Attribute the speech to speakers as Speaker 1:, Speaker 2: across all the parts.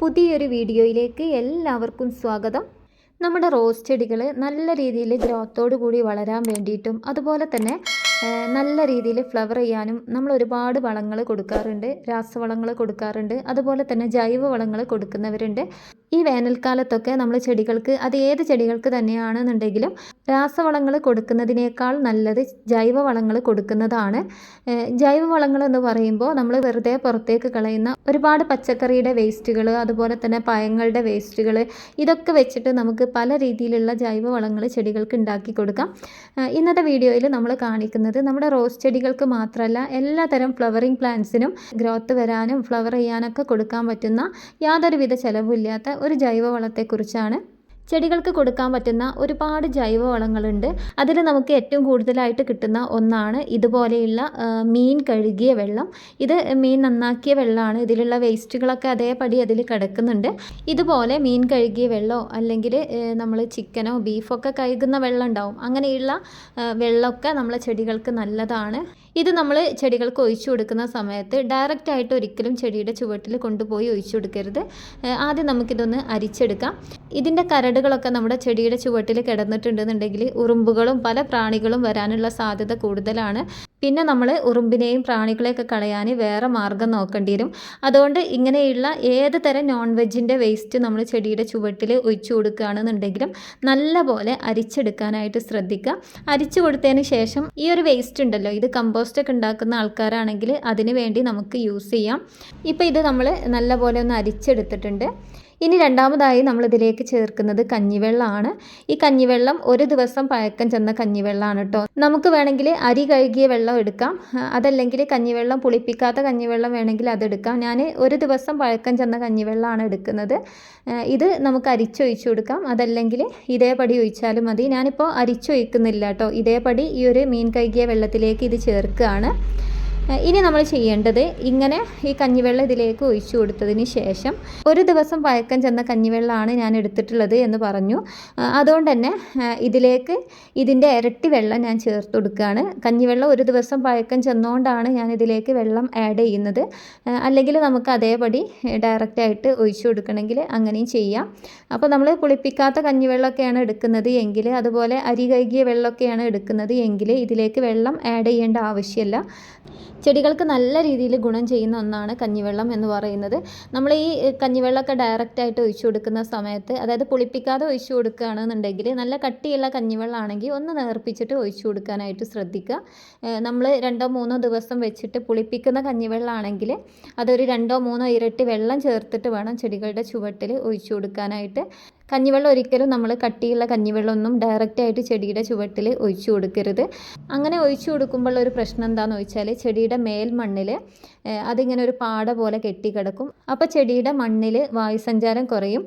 Speaker 1: പുതിയൊരു വീഡിയോയിലേക്ക് എല്ലാവർക്കും സ്വാഗതം. നമ്മുടെ റോസ് ചെടികൾ നല്ല രീതിയിൽ ഗ്രോത്തോടു കൂടി വളരാൻ വേണ്ടിയിട്ടും അതുപോലെ തന്നെ നല്ല രീതിയിൽ ഫ്ലവർ ചെയ്യാനും നമ്മൾ ഒരുപാട് വളങ്ങൾ കൊടുക്കാറുണ്ട് രാസവളങ്ങൾ കൊടുക്കാറുണ്ട് അതുപോലെ തന്നെ ജൈവ വളങ്ങൾ കൊടുക്കുന്നവരുണ്ട്. ഈ വേനൽക്കാലത്തൊക്കെ നമ്മൾ ചെടികൾക്ക് അത് ഏത് ചെടികൾക്ക് തന്നെയാണെന്നുണ്ടെങ്കിലും രാസവളങ്ങൾ കൊടുക്കുന്നതിനേക്കാൾ നല്ലത് ജൈവ വളങ്ങൾ കൊടുക്കുന്നതാണ്. ജൈവ വളങ്ങൾ എന്ന് പറയുമ്പോൾ നമ്മൾ വെറുതെ പുറത്തേക്ക് കളയുന്ന ഒരുപാട് പച്ചക്കറിയുടെ വേസ്റ്റുകൾ അതുപോലെ തന്നെ പഴങ്ങളുടെ വേസ്റ്റുകൾ ഇതൊക്കെ വെച്ചിട്ട് നമുക്ക് പല രീതിയിലുള്ള ജൈവ വളങ്ങൾ ചെടികൾക്ക് ഉണ്ടാക്കി കൊടുക്കാം. ഇന്നത്തെ വീഡിയോയിൽ നമ്മൾ കാണിക്കുന്നത് നമ്മുടെ റോസ് ചെടികൾക്ക് മാത്രമല്ല എല്ലാതരം ഫ്ലവറിങ് പ്ലാന്റ്സിനും ഗ്രോത്ത് വരാനും ഫ്ലവർ ചെയ്യാനൊക്കെ കൊടുക്കാൻ പറ്റുന്ന യാതൊരുവിധ ചെലവുമില്ലാത്ത ഒരു ജൈവ വളത്തെക്കുറിച്ചാണ് ചെടികൾക്ക് കൊടുക്കാൻ പറ്റുന്ന ഒരുപാട് ജൈവ വളങ്ങളുണ്ട്. അതിൽ നമുക്ക് ഏറ്റവും കൂടുതലായിട്ട് കിട്ടുന്ന ഒന്നാണ് ഇതുപോലെയുള്ള മീൻ കഴുകിയ വെള്ളം. ഇത് മീൻ നന്നാക്കിയ വെള്ളമാണ്. ഇതിലുള്ള വേസ്റ്റുകളൊക്കെ അതേപടി അതിൽ കിടക്കുന്നുണ്ട്. ഇതുപോലെ മീൻ കഴുകിയ വെള്ളമോ അല്ലെങ്കിൽ നമ്മൾ ചിക്കനോ ബീഫൊക്കെ കഴുകുന്ന വെള്ളം ഉണ്ടാവും. അങ്ങനെയുള്ള വെള്ളമൊക്കെ നമ്മളെ ചെടികൾക്ക് നല്ലതാണ്. ഇത് നമ്മൾ ചെടികൾക്ക് ഒഴിച്ചു കൊടുക്കുന്ന സമയത്ത് ഡയറക്റ്റ് ആയിട്ട് ഒരിക്കലും ചെടിയുടെ ചുവട്ടിൽ കൊണ്ടുപോയി ഒഴിച്ചു കൊടുക്കരുത്. ആദ്യം നമുക്കിതൊന്ന് അരിച്ചെടുക്കാം. ഇതിന്റെ കരടുകളൊക്കെ നമ്മുടെ ചെടിയുടെ ചുവട്ടിൽ കിടന്നിട്ടുണ്ടെന്നുണ്ടെങ്കിൽ ഉറുമ്പുകളും പല പ്രാണികളും വരാനുള്ള സാധ്യത കൂടുതലാണ്. പിന്നെ നമ്മൾ ഉറുമ്പിനെയും പ്രാണികളെയൊക്കെ കളയാൻ വേറെ മാർഗം നോക്കേണ്ടി വരും. അതുകൊണ്ട് ഇങ്ങനെയുള്ള ഏത് തരം നോൺ വെജിന്റെ വേസ്റ്റ് നമ്മൾ ചെടിയുടെ ചുവട്ടിൽ ഒഴിച്ചു കൊടുക്കുകയാണെന്നുണ്ടെങ്കിലും നല്ലപോലെ അരിച്ചെടുക്കാനായിട്ട് ശ്രദ്ധിക്കുക. അരിച്ചു കൊടുത്തതിന് ശേഷം ഈ ഒരു വേസ്റ്റ് ഉണ്ടല്ലോ ഇത് കമ്പോസ്റ്റ് ഒക്കെ ഉണ്ടാക്കുന്ന ആൾക്കാരാണെങ്കിൽ അതിന് വേണ്ടി നമുക്ക് യൂസ് ചെയ്യാം. ഇപ്പോൾ ഇത് നമ്മൾ നല്ലപോലെ ഒന്ന് അരിച്ചെടുത്തിട്ടുണ്ട്. ഇനി രണ്ടാമതായി നമ്മളിതിലേക്ക് ചേർക്കുന്നത് കഞ്ഞിവെള്ളമാണ്. ഈ കഞ്ഞിവെള്ളം ഒരു ദിവസം പഴക്കം ചെന്ന കഞ്ഞിവെള്ളമാണ് കേട്ടോ നമുക്ക് വേണമെങ്കിൽ അരി കഴുകിയ വെള്ളം എടുക്കാം. അതല്ലെങ്കിൽ കഞ്ഞിവെള്ളം പുളിപ്പിക്കാത്ത കഞ്ഞിവെള്ളം വേണമെങ്കിൽ അതെടുക്കാം ഞാൻ ഒരു ദിവസം പഴക്കം ചെന്ന കഞ്ഞിവെള്ളമാണ് എടുക്കുന്നത്. ഇത് നമുക്ക് അരിച്ചൊഴിച്ചു കൊടുക്കാം. അതല്ലെങ്കിൽ ഇതേപടി ഒഴിച്ചാലും മതി. ഞാനിപ്പോൾ അരിച്ചൊഴിക്കുന്നില്ല കേട്ടോ ഇതേപടി ഈ ഒരു മീൻ കഴുകിയ വെള്ളത്തിലേക്ക് ഇത് ചേർക്കുകയാണ്. ഇനി നമ്മൾ ചെയ്യേണ്ടത് ഇങ്ങനെ ഈ കഞ്ഞിവെള്ളം ഇതിലേക്ക് ഒഴിച്ചു കൊടുത്തതിന് ശേഷം ഒരു ദിവസം പഴക്കം ചെന്ന കഞ്ഞിവെള്ളമാണ് ഞാൻ എടുത്തിട്ടുള്ളത് എന്ന് പറഞ്ഞു. അതുകൊണ്ട് തന്നെ ഇതിലേക്ക് ഇതിന്റെ ഇരട്ടി വെള്ളം ഞാൻ ചേർത്ത് കൊടുക്കുകയാണ്. കഞ്ഞിവെള്ളം ഒരു ദിവസം പഴക്കം ചെന്നുകൊണ്ടാണ് ഞാൻ ഇതിലേക്ക് വെള്ളം ആഡ് ചെയ്യുന്നത്. അല്ലെങ്കിൽ നമുക്ക് അതേപടി ഡയറക്റ്റായിട്ട് ഒഴിച്ചു കൊടുക്കണമെങ്കിൽ അങ്ങനെയും ചെയ്യാം. അപ്പോൾ നമ്മൾ പുളിപ്പിക്കാത്ത കഞ്ഞിവെള്ളമൊക്കെയാണ് എടുക്കുന്നത് എങ്കിൽ അതുപോലെ അരി കഴുകിയ വെള്ളമൊക്കെയാണ് എടുക്കുന്നത് എങ്കിൽ ഇതിലേക്ക് വെള്ളം ആഡ് ചെയ്യേണ്ട ആവശ്യമില്ല. ചെടികൾക്ക് നല്ല രീതിയിൽ ഗുണം ചെയ്യുന്ന ഒന്നാണ് കഞ്ഞിവെള്ളം എന്ന് പറയുന്നത്. നമ്മൾ ഈ കഞ്ഞിവെള്ളമൊക്കെ ഡയറക്റ്റായിട്ട് ഒഴിച്ചു കൊടുക്കുന്ന സമയത്ത് അതായത് പുളിപ്പിക്കാതെ ഒഴിച്ചു കൊടുക്കുകയാണെന്നുണ്ടെങ്കിൽ നല്ല കട്ടിയുള്ള കഞ്ഞിവെള്ളമാണെങ്കിൽ ഒന്ന് നേർപ്പിച്ചിട്ട് ഒഴിച്ചു കൊടുക്കാനായിട്ട് ശ്രദ്ധിക്കുക. നമ്മൾ രണ്ടോ മൂന്നോ ദിവസം വെച്ചിട്ട് പുളിപ്പിക്കുന്ന കഞ്ഞിവെള്ളമാണെങ്കിൽ അതൊരു രണ്ടോ മൂന്നോ ഇരട്ടി വെള്ളം ചേർത്തിട്ട് വേണം ചെടികളുടെ ചുവട്ടിൽ ഒഴിച്ചു കൊടുക്കാനായിട്ട്. കഞ്ഞിവെള്ളം ഒരിക്കലും നമ്മൾ കട്ടിയുള്ള കഞ്ഞിവെള്ളമൊന്നും ഡയറക്റ്റായിട്ട് ചെടിയുടെ ചുവട്ടിൽ ഒഴിച്ചു കൊടുക്കരുത്. അങ്ങനെ ഒഴിച്ചു കൊടുക്കുമ്പോൾ ഒരു പ്രശ്നം എന്താണെന്ന് വെച്ചാൽ ചെടിയുടെ മേൽമണ്ണിൽ അതിങ്ങനെ ഒരു പാട പോലെ കെട്ടിക്കിടക്കും. അപ്പോൾ ചെടിയുടെ മണ്ണിൽ വായുസഞ്ചാരം കുറയും.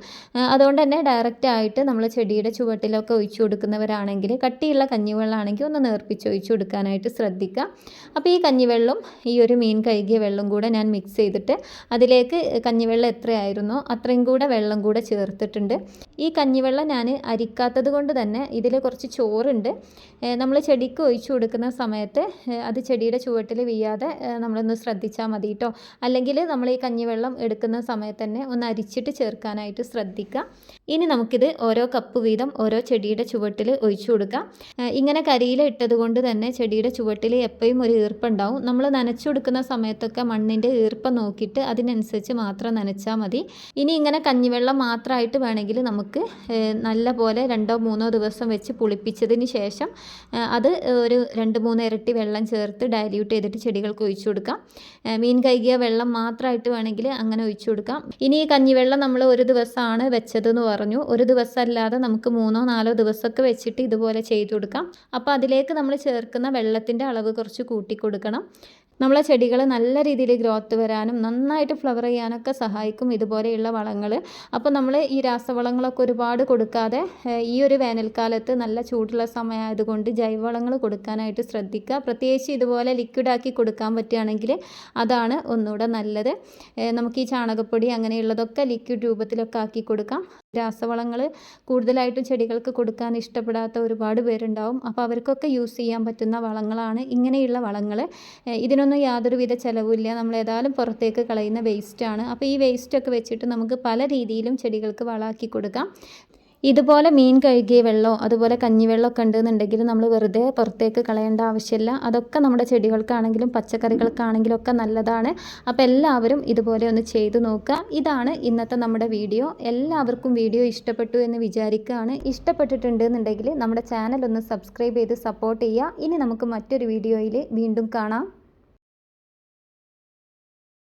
Speaker 1: അതുകൊണ്ട് തന്നെ ഡയറക്റ്റ് ആയിട്ട് നമ്മൾ ചെടിയുടെ ചുവട്ടിലൊക്കെ ഒഴിച്ചു കൊടുക്കുന്നവരാണെങ്കിൽ കട്ടിയുള്ള കഞ്ഞിവെള്ളമാണെങ്കിൽ ഒന്ന് നേർപ്പിച്ച് ഒഴിച്ചു കൊടുക്കാനായിട്ട് ശ്രദ്ധിക്കുക. അപ്പോൾ ഈ കഞ്ഞിവെള്ളം ഈ ഒരു മീൻ കഴുകിയ വെള്ളം കൂടെ ഞാൻ മിക്സ് ചെയ്തിട്ട് അതിലേക്ക് കഞ്ഞിവെള്ളം എത്രയായിരുന്നോ അത്രയും കൂടെ വെള്ളം കൂടെ ചേർത്തിട്ടുണ്ട്. ഈ കഞ്ഞിവെള്ളം ഞാൻ അരിക്കാത്തത് കൊണ്ട് തന്നെ ഇതിൽ കുറച്ച് ചോറുണ്ട്. നമ്മൾ ചെടിക്ക് ഒഴിച്ചു കൊടുക്കുന്ന സമയത്ത് അത് ചെടിയുടെ ചുവട്ടിൽ വീയാതെ നമ്മളൊന്ന് ശ്രദ്ധിച്ചാൽ മതി കേട്ടോ അല്ലെങ്കിൽ നമ്മൾ ഈ കഞ്ഞിവെള്ളം എടുക്കുന്ന സമയത്ത് തന്നെ ഒന്ന് അരിച്ചിട്ട് ചേർക്കാനായിട്ട് ശ്രദ്ധിക്കുക ഇനി നമുക്കിത് ഓരോ കപ്പ് വീതം ഓരോ ചെടിയുടെ ചുവട്ടിൽ ഒഴിച്ചു കൊടുക്കാം. ഇങ്ങനെ കരിയില ഇട്ടത് കൊണ്ട് തന്നെ ചെടിയുടെ ചുവട്ടിൽ എപ്പോഴും ഒരു ഈർപ്പുണ്ടാവും. നമ്മൾ നനച്ചു കൊടുക്കുന്ന സമയത്തൊക്കെ മണ്ണിന്റെ ഈർപ്പം നോക്കിയിട്ട് അതിനനുസരിച്ച് മാത്രം നനച്ചാൽ മതി. ഇനി ഇങ്ങനെ കഞ്ഞിവെള്ളം മാത്രമായിട്ട് വേണമെങ്കിൽ നമുക്ക് ഏഹ്, നല്ല പോലെ രണ്ടോ മൂന്നോ ദിവസം വെച്ച് പുളിപ്പിച്ചതിന് ശേഷം അത് ഒരു രണ്ട് മൂന്ന് ഇരട്ടി വെള്ളം ചേർത്ത് ഡയല്യൂട്ട് ചെയ്തിട്ട് ചെടികൾക്ക് ഒഴിച്ചു കൊടുക്കാം. മീൻ കഴുകിയ വെള്ളം മാത്രമായിട്ട് വേണമെങ്കിൽ അങ്ങനെ ഒഴിച്ചു കൊടുക്കാം. ഇനി ഈ കഞ്ഞിവെള്ളം നമ്മൾ ഒരു ദിവസമാണ് വെച്ചതെന്ന് പറഞ്ഞു. ഒരു ദിവസം അല്ലാതെ നമുക്ക് മൂന്നോ നാലോ ദിവസമൊക്കെ വെച്ചിട്ട് ഇതുപോലെ ചെയ്തു കൊടുക്കാം. അപ്പോൾ അതിലേക്ക് നമ്മൾ ചേർക്കുന്ന വെള്ളത്തിന്റെ അളവ് കുറച്ച് കൂട്ടി കൊടുക്കണം. നമ്മളെ ചെടികൾ നല്ല രീതിയിൽ ഗ്രോത്ത് വരാനും നന്നായിട്ട് ഫ്ലവർ ചെയ്യാനൊക്കെ സഹായിക്കും ഇതുപോലെയുള്ള വളങ്ങൾ. അപ്പോൾ നമ്മൾ ഈ രാസവളങ്ങളൊക്കെ ഒരുപാട് കൊടുക്കാതെ ഈ ഒരു വേനൽക്കാലത്ത് നല്ല ചൂടുള്ള സമയമായതുകൊണ്ട് ജൈവവളങ്ങൾ കൊടുക്കാനായിട്ട് ശ്രദ്ധിക്കുക. പ്രത്യേകിച്ച് ഇതുപോലെ ലിക്വിഡാക്കി കൊടുക്കാൻ പറ്റുകയാണെങ്കിൽ അതാണ് ഒന്നുകൂടെ നല്ലത്. നമുക്ക് ഈ ചാണകപ്പൊടി അങ്ങനെയുള്ളതൊക്കെ ലിക്വിഡ് രൂപത്തിലൊക്കെ ആക്കി കൊടുക്കാം. രാസവളങ്ങൾ കൂടുതലായിട്ടും ചെടികൾക്ക് കൊടുക്കാൻ ഇഷ്ടപ്പെടാത്ത ഒരുപാട് പേരുണ്ടാവും. അപ്പോൾ അവർക്കൊക്കെ യൂസ് ചെയ്യാൻ പറ്റുന്ന വളങ്ങളാണ് ഇങ്ങനെയുള്ള വളങ്ങൾ ഇതിനൊന്നും യാതൊരുവിധ ചിലവുമില്ല. നമ്മൾ ഏതായാലും പുറത്തേക്ക് കളയുന്ന വേസ്റ്റാണ് അപ്പോൾ ഈ വേസ്റ്റൊക്കെ വെച്ചിട്ട് നമുക്ക് പല രീതിയിലും ചെടികൾക്ക് വളമാക്കി കൊടുക്കാം. ഇതുപോലെ മീൻ കഴുകിയ വെള്ളമോ അതുപോലെ കഞ്ഞിവെള്ളമൊക്കെ ഉണ്ടെന്നുണ്ടെങ്കിൽ നമ്മൾ വെറുതെ പുറത്തേക്ക് കളയേണ്ട ആവശ്യമില്ല. അതൊക്കെ നമ്മുടെ ചെടികൾക്കാണെങ്കിലും പച്ചക്കറികൾക്കാണെങ്കിലും ഒക്കെ നല്ലതാണ്. അപ്പോൾ എല്ലാവരും ഇതുപോലെ ഒന്ന് ചെയ്തു നോക്കുക. ഇതാണ് ഇന്നത്തെ നമ്മുടെ വീഡിയോ. എല്ലാവർക്കും വീഡിയോ ഇഷ്ടപ്പെട്ടു എന്ന് വിചാരിക്കുകയാണ്. ഇഷ്ടപ്പെട്ടിട്ടുണ്ടെന്നുണ്ടെങ്കിൽ നമ്മുടെ ചാനൽ ഒന്ന് സബ്സ്ക്രൈബ് ചെയ്ത് സപ്പോർട്ട് ചെയ്യുക. ഇനി നമുക്ക് മറ്റൊരു വീഡിയോയിൽ വീണ്ടും കാണാം.